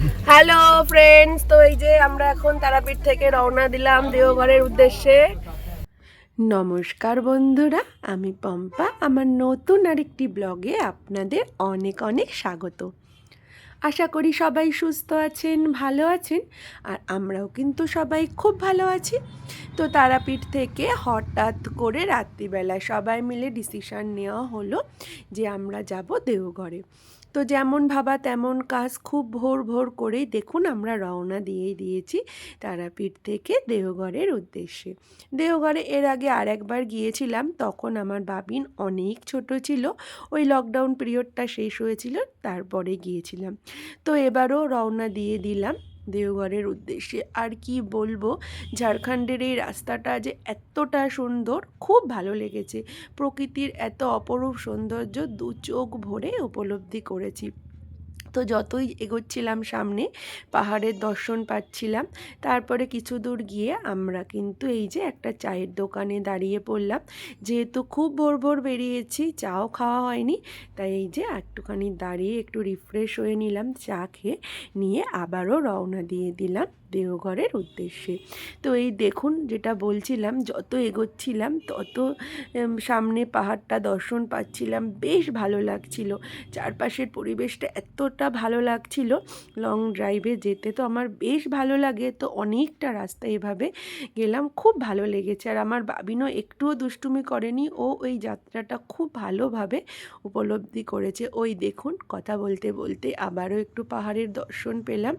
Hello friends তো এই যে আমরা এখন তারাপীঠ থেকে রওনা দিলাম দেওঘরের উদ্দেশ্যে। নমস্কার বন্ধুরা, আমি পম্পা। আমার নতুন আরেকটি ব্লগে আপনাদের অনেক অনেক স্বাগত। আশা করি সবাই সুস্থ আছেন, ভালো আছেন, আর আমরাও কিন্তু সবাই খুব ভালো আছি। তো তারাপীঠ থেকে হঠাৎ করে রাত্রিবেলা সবাই মিলে ডিসিশান নেওয়া হলো যে আমরা যাব দেওঘরে। তো যেমন ভাবা তেমন কাজ খুব ভোর ভোর করেই দেখুন আমরা রওনা দিয়েই দিয়েছি তারাপীঠ থেকে দেওঘরের উদ্দেশ্যে। দেওঘরে এর আগে আর একবার গিয়েছিলাম, তখন আমার বাবিন অনেক ছোট ছিল, ওই লকডাউন পিরিয়ডটা শেষ হয়েছিল, তারপরে গিয়েছিলাম। তো এবারও রওনা দিয়ে দিলাম। দেওঘরের উদ্দেশ্যে। আর কি বলব, ঝাড়খণ্ডের এই রাস্তাটা যে এতটা সুন্দর, খুব ভালো লেগেছে। প্রকৃতির এত অপরূপ সৌন্দর্য দু চোখ ভরে উপলব্ধি করেছি। তো যতই এগোচ্ছিলাম সামনে, পাহাড়ের দর্শন পাচ্ছিলাম। তারপরে কিছু দূর গিয়ে আমরা কিন্তু এই যে একটা চায়ের দোকানে দাঁড়িয়ে পড়লাম। যেহেতু খুব ভোর ভোর বেরিয়েছি, চাও খাওয়া হয়নি, তাই এই যে একটুখানি দাঁড়িয়ে একটু রিফ্রেশ হয়ে নিলাম, চা খেয়ে নিয়ে আবারও রওনা দিয়ে দিলাম দেওঘরের উদ্দেশ্যে। তো এই দেখুন যেটা বলছিলাম, যত এগোচ্ছিলাম, তত সামনে পাহাড়টা দর্শন পাচ্ছিলাম, বেশ ভালো লাগছিল। চারপাশের পরিবেশটা এতটা ভালো লাগছিল। লং ড্রাইভে যেতে তো আমার বেশ ভালো লাগে। তো অনেকটা রাস্তা এভাবে গেলাম, খুব ভালো লেগেছে। আর আমার বাবিনও একটুও দুষ্টুমি করেনি, ও ওই যাত্রাটা খুব ভালোভাবে উপলব্ধি করেছে। ওই দেখুন, কথা বলতে বলতে আবারও একটু পাহাড়ের দর্শন পেলাম।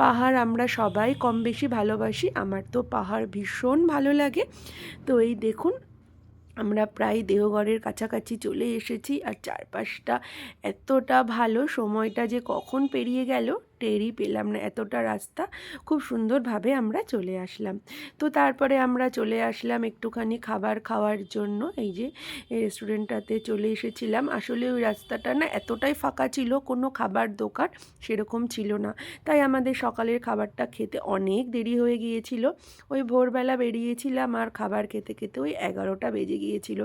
পাহাড় আমরা সবাই কম বেশি ভালোবাসি, আমার তো পাহাড় ভীষণ ভালো লাগে। তো এই দেখুন আমরা প্রায় দেহগড়ের কাছাকাছি চলে এসেছি আর চারপাশটা এতটা ভালো, সময়টা যে কখন পেরিয়ে গেল টেরই পেলাম না, এতটা রাস্তা খুব সুন্দরভাবে আমরা চলে আসলাম। তো তারপরে আমরা চলে আসলাম একটুখানি খাবার খাওয়ার জন্য, এই যে রেস্টুরেন্টটাতে চলে এসেছিলাম। আসলে ওই রাস্তাটা না এতটাই ফাঁকা ছিল, কোনো খাবার দোকান সেরকম ছিল না। তাই আমাদের সকালের খাবারটা খেতে অনেক দেরি হয়ে গিয়েছিল। ওই ভোরবেলা বেরিয়েছিলাম আর খাবার খেতে খেতে ওই এগারোটা বেজে গিয়েছিল।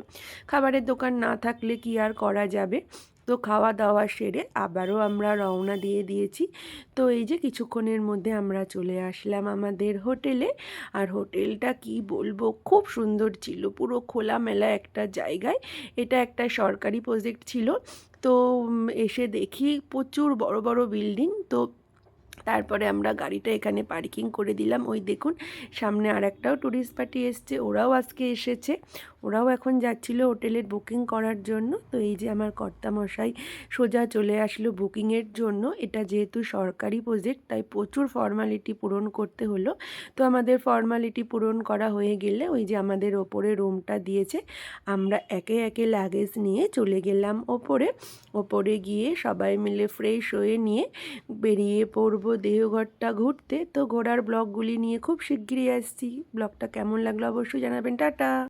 খাবারের দোকান না থাকলে কি আর করা যাবে? তো খাওয়া দাওয়া সেরে আবারও আমরা রওনা দিয়ে দিয়েছি। তো এই যে কিছুক্ষণের মধ্যে আমরা চলে আসলাম আমাদের হোটেলে। আর হোটেলটা কি বলব? খুব সুন্দর ছিল, পুরো খোলামেলা একটা জায়গায়। এটা একটা সরকারি প্রজেক্ট ছিল। তো এসে দেখি প্রচুর বড় বড় বিল্ডিং। তো তারপরে আমরা গাড়িটা এখানে পার্কিং করে দিলাম। ওই দেখুন, সামনে আর একটাও ট্যুরিস্ট পার্টি এসছে, ওরাও আজকে এসেছে। ওরাও এখন যাচ্ছিল হোটেলের বুকিং করার জন্য। তো এই যে আমার কর্তামশাই সোজা চলে আসলো বুকিংয়ের জন্য। এটা যেহেতু সরকারি প্রজেক্ট তাই প্রচুর ফর্মালিটি পূরণ করতে হলো। তো আমাদের ফর্মালিটি পূরণ করা হয়ে গেলে ওই যে আমাদের ওপরে রুমটা দিয়েছে। আমরা একে একে লাগেজ নিয়ে চলে গেলাম ওপরে। ওপরে গিয়ে সবাই মিলে ফ্রেশ হয়ে নিয়ে বেরিয়ে পড়ব। দেহঘরটা ঘুরতে তো ঘোরার ব্লগগুলি নিয়ে খুব শিগগিরই আসছি। ব্লগটা কেমন লাগল অবশ্যই জানাবেন। টাটা!